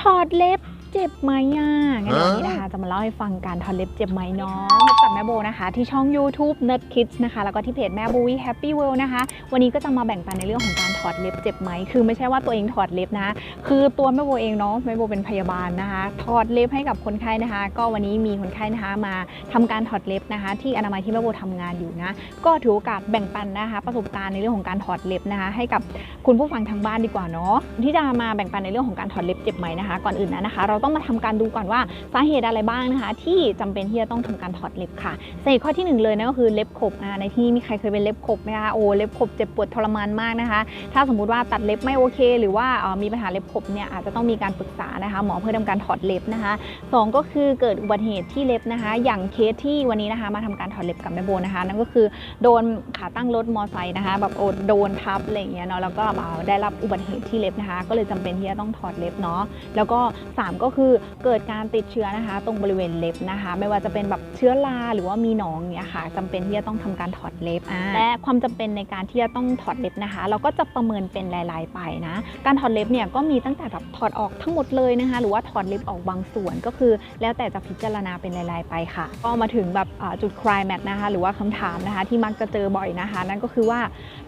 ถอดเล็บ เจ็บไหมอะงั้นวันนี้นะคะจะมาเล่าให้ฟังการถอดเล็บเจ็บไหมเนาะพบกับแม่โบนะคะ ที่ช่อง YouTube Nerd Kids นะคะ แล้วก็ที่เพจแม่โบวี Happy World นะคะ วันนี้ก็จะมาแบ่งปันในเรื่องของการถอดเล็บเจ็บไหม คือไม่ใช่ว่าตัวเองถอดเล็บนะ คือตัวแม่โบเองเนาะแม่โบเป็นพยาบาลนะคะ ถอดเล็บให้กับคนไข้นะคะ ก็วันนี้มีคนไข้นะคะมาทำการถอดเล็บนะคะ ที่อนามัยที่แม่โบทำงานอยู่นะ ก็ถือโอกาสแบ่งปันนะคะ ประสบการณ์ในเรื่องของการถอดเล็บนะคะ ให้กับคุณผู้ฟังทางบ้านดีกว่าเนาะที่จะมาแบ่งปันในเรื่องของการถอดเล็บเจ็บไหมนะคะ ก่อนอื่นนะนะคะเราต้องมาทำการดูก่อนว่าสาเหตุอะไรบ้างนะคะ ที่จำเป็นที่จะต้องทำการถอดเล็บค่ะสาเหตุข้อที่หนึ่งเลยนั่นก็คือเล็บขบในที่มีใครเคยเป็นเล็บขบไหมคะโอ้เล็บขบเจ็บปวดทรมานมากนะคะ ถ้าสมมุติว่าตัดเล็บไม่โอเค หรือว่ามีปัญหาเล็บขบเนี่ยอาจจะต้องมีการปรึกษานะคะหมอเพื่อทำการถอดเล็บนะคะสองก็คือเกิดอุบัติเหตุที่เล็บนะคะ อย่างเคสที่วันนี้นะคะมาทำการถอดเล็บกับแม่โบนะคะนั่นก็คือโดนขาตั้งรถมอไซค์นะคะแบบโอโดนทับอะไรอย่างเงี้ยเนาะแล้วก็เออได้รับอุบัติเหตุที่เล็บนะคะ ก็เลยจำเป็นที่จะต้องถอดเล็บเนาะแล้วก็สามก็คือเกิดการติดเชื้อนะคะ ตรงบริเวณเล็บนะคะ ไม่ว่าจะเป็นแบบเชื้อราหรือว่ามีหนองเนี่ยค่ะจำเป็นที่จะต้องทำการถอดเล็บอ่าและความจำเป็นในการที่จะต้องถอดเล็บนะคะ เราก็จะประเมินเป็นรายๆไปนะการถอดเล็บเนี่ยก็มีตั้งแต่แบบถอดออกทั้งหมดเลยนะคะ หรือว่าถอดเล็บออกบางส่วนก็คือ แล้วแต่จะพิจารณาเป็นรายๆไปค่ะ ก็มาถึงแบบอ่าจุดคลายแมทนะคะ หรือว่าคำถามนะคะ ที่มักจะเจอบ่อยนะคะ นั่นก็คือว่า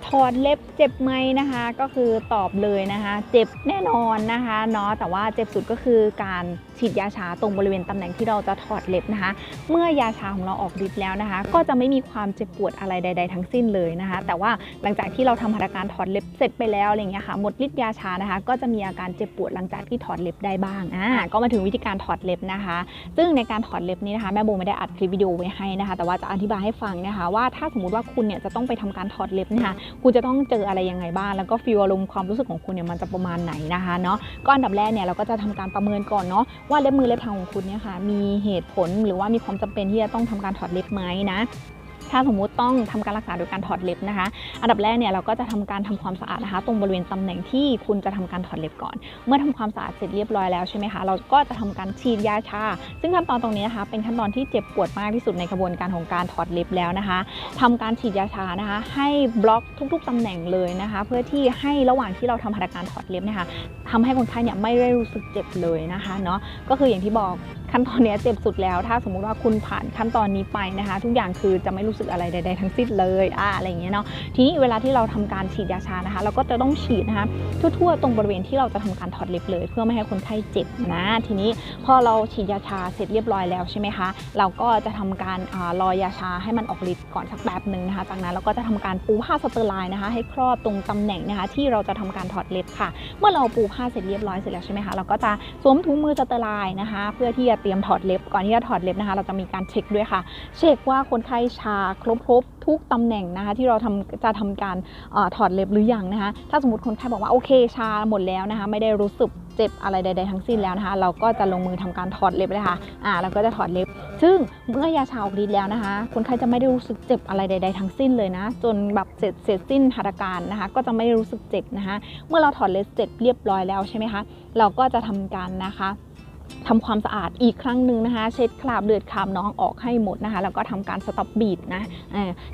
ถอดเล็บเจ็บไหมนะคะ ก็คือตอบเลยนะคะ เจ็บแน่นอนนะคะเนาะแต่ว่าเจ็บสุดก็คือการฉีดยาชาตรงบริเวณตำแหน่งที่เราจะถอดเล็บนะคะ เมื่อยาชาของเราออกฤทธิ์แล้วนะคะ ก็จะไม่มีความเจ็บปวดอะไรใด ๆ ทั้งสิ้นเลยนะคะ แต่ว่าหลังจากที่เราทำหัตถการถอดเล็บเสร็จไปแล้วอะไรเงี้ยค่ะหมดฤทธิ์ยาชานะคะ ก็จะมีอาการเจ็บปวดหลังจากที่ถอดเล็บได้บ้างอ่าก็มาถึงวิธีการถอดเล็บนะคะ ซึ่งในการถอดเล็บนี้นะคะแม่โบไม่ได้อัดคลิปวิดีโอไว้ให้นะคะ แต่ว่าจะอธิบายให้ฟังนะคะ ว่าถ้าสมมติว่าคุณเนี่ยจะต้องไปทำการถอดเล็บนะคะคุณจะต้องเจออะไรยังไงบ้างแล้วก็ฟีลอารมณ์ความรู้สึกของคุณเนี่ยมันจะประมาณไหนนะคะเนาะก็อันดับแรกเนี่ยเราก็จะทำการประเมินก่อนเนาะว่าเล็บมือเล็บเท้าของคุณเนี่ยค่ะมีเหตุผลหรือว่ามีความจำเป็นที่จะต้องทำการถอดเล็บไหมนะ ถ้าสมมุติต้องทำการรักษาโดยการถอดเล็บนะคะ อันดับแรกเนี่ยเราก็จะทำการทำความสะอาดนะคะ ตรงบริเวณตำแหน่งที่คุณจะทำการถอดเล็บก่อน เมื่อทำความสะอาดเสร็จเรียบร้อยแล้วใช่ไหมคะ เราก็จะทำการฉีดยาชา ซึ่งขั้นตอนตรงนี้นะคะ เป็นขั้นตอนที่เจ็บปวดมากที่สุดในกระบวนการของการถอดเล็บแล้วนะคะทำการฉีดยาชานะคะ ให้บล็อกทุก ๆตำแหน่งเลยนะคะ เพื่อที่ให้ระหว่างที่เราทำหัตถการถอดเล็บนะคะทำให้คนไข้เนี่ยไม่ได้รู้สึกเจ็บเลยนะคะเนาะก็คืออย่างที่บอก ขั้นตอนนี้เจ็บสุดแล้ว ถ้าสมมุติว่าคุณผ่านขั้นตอนนี้ไปนะคะ ทุกอย่างคือจะไม่รู้สึกอะไรใด ๆ ทั้งสิ้นเลยอ่าอะไรอย่างเงี้ยเนาะทีนี้เวลาที่เราทำการฉีดยาชานะคะ เราก็จะต้องฉีดนะคะทั่วๆ ตรงบริเวณที่เราจะทำการถอดเล็บเลย เพื่อไม่ให้คนไข้เจ็บนะทีนี้พอเราฉีดยาชาเสร็จเรียบร้อยแล้วใช่ไหมคะเราก็จะทำการรอยาชาให้มันออกฤทธิ์ก่อนสักแป๊บหนึ่งนะคะ จากนั้นเราก็จะทำการปูผ้าสเตอร์ไลน์นะคะ ให้ครอบตรงตำแหน่งนะคะ ที่เราจะทำการถอดเล็บค่ะ เมื่อเราปูผ้าเสร็จเรียบร้อยเสร็จแล้วใช่ไหมคะเราก็จะสวมถุงมือสเตอร์ไลน์นะคะ เพื่อที่จะเตรียมถอดเล็บ ก่อนที่จะถอดเล็บนะคะ เราจะมีการเช็คด้วยค่ะ เช็คว่าคนไข้ชาครบครบทุกตำแหน่งนะคะ ที่เราทำจะทำการอถอดเล็บหรือยังนะคะ ถ้าสมมติคนไข้บอกว่าโอเคชาหมดแล้วนะคะ ไม่ได้รู้สึกเจ็บอะไรใด ๆ ทั้งสิ้นแล้วนะคะ เราก็จะลงมือทำการถอดเล็บเลยค่ะอ่าเราก็จะถอดเล็บ ซึ่งเมื่อยาชาออกฤทธิ์แล้วนะคะ คนไข้จะไม่ได้รู้สึกเจ็บอะไรใด ๆ ทั้งสิ้นเลยนะ จนแบบเสร็จเสร็จสิ้นหัตถการนะคะ ก็จะไม่ได้รู้สึกเจ็บนะคะ เมื่อเราถอดเล็บเสร็จเรียบร้อยแล้วใช่ไหมคะ เราก็จะทำการนะคะ ทำความสะอาดอีกครั้งหนึ่งนะคะ เช็ดคราบเลือดคราบน้องออกให้หมดนะคะ แล้วก็ทำการสต็อปบีดนะ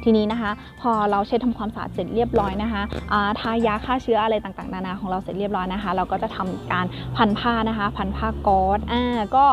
ทีนี้นะคะ พอเราเช็ดทำความสะอาดเสร็จเรียบร้อยนะคะอ่าทายาฆ่าเชื้ออะไรต่างๆ นานาของเราเสร็จเรียบร้อยนะคะ เราก็จะทำการพันผ้านะคะ พันผ้าก๊อซอ่าก็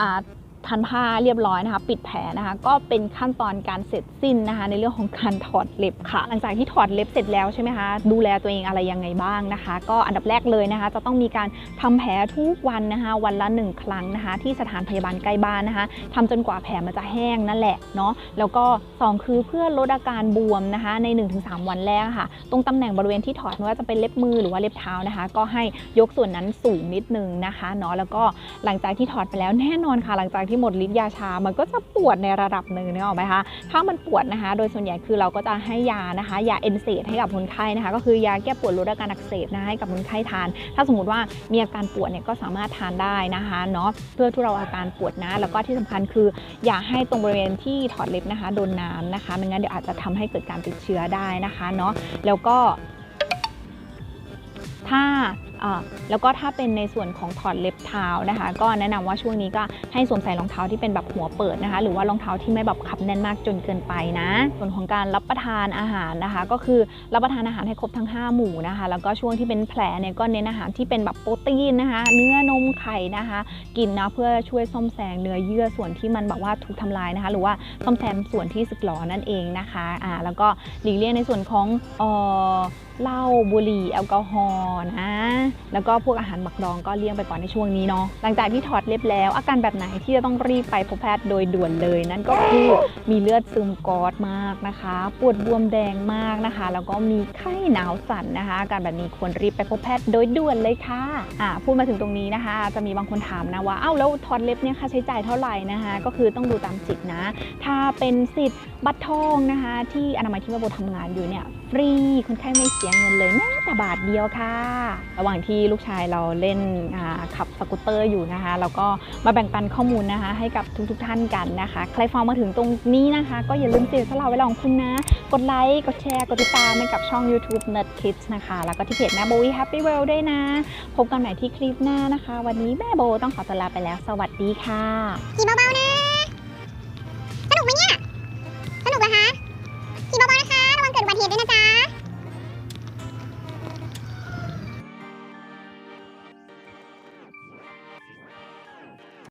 อ่า พันผ้าเรียบร้อยนะคะปิดแผลนะคะก็เป็นขั้นตอนการเสร็จสิ้นนะคะ ในเรื่องของการถอดเล็บค่ะ หลังจากที่ถอดเล็บเสร็จแล้วใช่ไหมคะดูแลตัวเองอะไรยังไงบ้างนะคะ ก็อันดับแรกเลยนะคะ จะต้องมีการทำแผลทุกวันนะคะ วันละหนึ่งครั้งนะคะ ที่สถานพยาบาลใกล้บ้านนะคะทำจนกว่าแผลมันจะแห้งนั่นแหละเนาะแล้วก็สองคือเพื่อลดอาการบวมนะคะใน 1-3 วันแรกค่ะ ตรงตำแหน่งบริเวณที่ถอดไม่ว่าจะเป็นเล็บมือหรือว่าเล็บเท้านะคะ ก็ให้ยกส่วนนั้นสูงนิดนึงนะคะเนาะแล้วก็หลังจากที่ถอดไปแล้วแน่นอนค่ะหลังจากที่หมดฤทธิ์ยาชา มันก็จะปวดในระดับหนึ่งนึกออกไหมคะถ้ามันปวดนะคะ โดยส่วนใหญ่คือเราก็จะให้ยานะคะยาเอนเซดให้กับคนไข้นะคะ ก็คือยาแก้ปวดลดอาการอักเสบนะให้กับคนไข้ทาน ถ้าสมมติว่ามีอาการปวดเนี่ยก็สามารถทานได้นะคะเนาะเพื่อทุเราอาการปวดนะ แล้วก็ที่สำคัญคือ อย่าให้ตรงบริเวณที่ถอดเล็บนะคะโดนน้ำนะคะไม่งั้นเดี๋ยวอาจจะทำให้เกิดการติดเชื้อได้นะคะเนาะแล้วก็ถ้า แล้วก็ถ้าเป็นในส่วนของถอดเล็บเท้านะคะ ก็แนะนำว่าช่วงนี้ก็ให้สวมใส่รองเท้าที่เป็นแบบหัวเปิดนะคะ หรือว่ารองเท้าที่ไม่แบบขับแน่นมากจนเกินไปนะ ส่วนของการรับประทานอาหารนะคะ ก็คือรับประทานอาหารให้ครบทั้ง 5 หมู่นะคะ แล้วก็ช่วงที่เป็นแผลเนี่ยก็เน้นอาหารที่เป็นแบบโปรตีนนะคะ เนื้อนมไข่นะคะ กินนะเพื่อช่วยซ่อมแซงเนื้อเยื่อส่วนที่มันแบบว่าถูกทำลายนะคะ หรือว่าซ่อมแซมส่วนที่สึกหรอนั่นเองนะคะอ่าแล้วก็หลีกเลี่ยงในส่วนของเออเหล้าบุหรี่แอลกอฮอล์นะแล้วก็พวกอาหารหมักดองก็เลี่ยงไปก่อนในช่วงนี้เนาะหลังจากที่ถอดเล็บแล้ว อาการแบบไหนที่จะต้องรีบไปพบแพทย์โดยด่วนเลย นั่นก็คือมีเลือดซึมกอดมากนะคะ ปวดบวมแดงมากนะคะ แล้วก็มีไข้หนาวสั่นนะคะอาการแบบนี้ควรรีบไปพบแพทย์โดยด่วนเลยค่ะอ่าพูดมาถึงตรงนี้นะคะ จะมีบางคนถามนะว่าเอ้าแล้วถอดเล็บเนี่ยค่าใช้จ่ายเท่าไหร่นะคะ ก็คือต้องดูตามสิทธินะ ถ้าเป็นสิทธิ์บัตรทองนะคะ ที่อนามัยที่แม่โบทำงานอยู่เนี่ยฟรีคนไข้ไม่เสียเงินเลยแม้แต่บาทเดียวค่ะ ระหว่างที่ลูกชายเราเล่นขับสกูตเตอร์อยู่นะคะแล้วก็มาแบ่งปันข้อมูลนะคะ ให้กับทุกๆท่านกันนะคะ ใครฟังมาถึงตรงนี้นะคะ ก็อย่าลืมเสียสละเวลาของคุณนะ กดไลค์กดแชร์ กดติดตามให้กับช่อง YouTube Nerd Kids นะคะ แล้วก็ที่เพจแม่โบ Happy Well ด้วยนะ พบกันใหม่ที่คลิปหน้านะคะ วันนี้แม่โบต้องขอตัวลาไปแล้ว สวัสดีค่ะขี่เบาๆนะสนุกไหมเนี่ย